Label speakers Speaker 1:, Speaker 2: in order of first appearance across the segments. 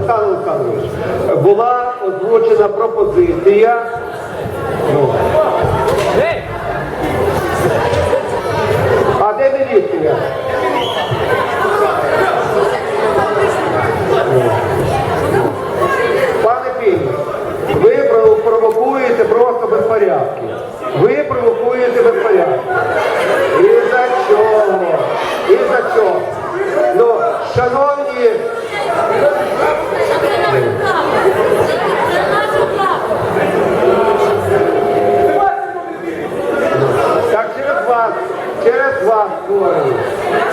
Speaker 1: Олександр Олександрович, була озвучена пропозиція. Ну. А де міліція? Пане Пінь, ви провокуєте просто безпорядки. Ви провокуєте безпорядки. І за чого? І за чого? Ну, шановні, Guarulhos.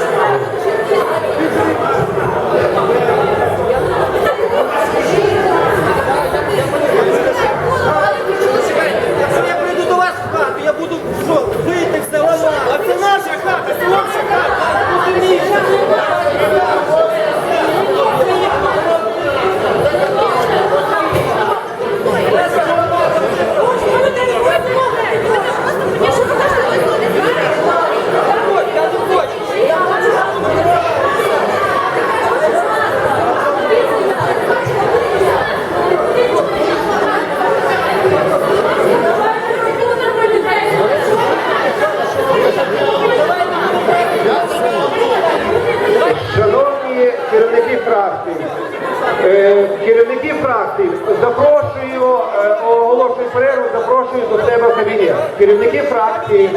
Speaker 1: Керівники фракцій, запрошую, оголошую перерву, запрошую до себе в кабінет. Керівники
Speaker 2: фракції.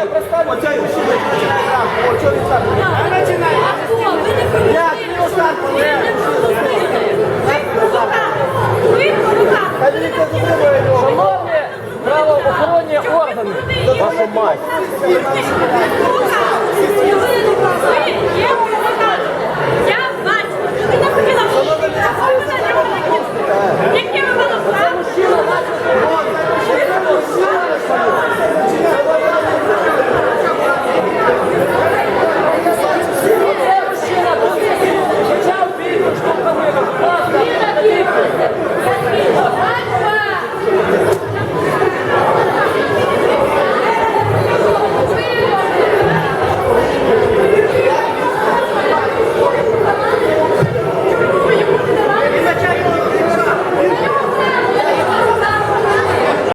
Speaker 2: Шановні правоохоронні органи. Вашу мать.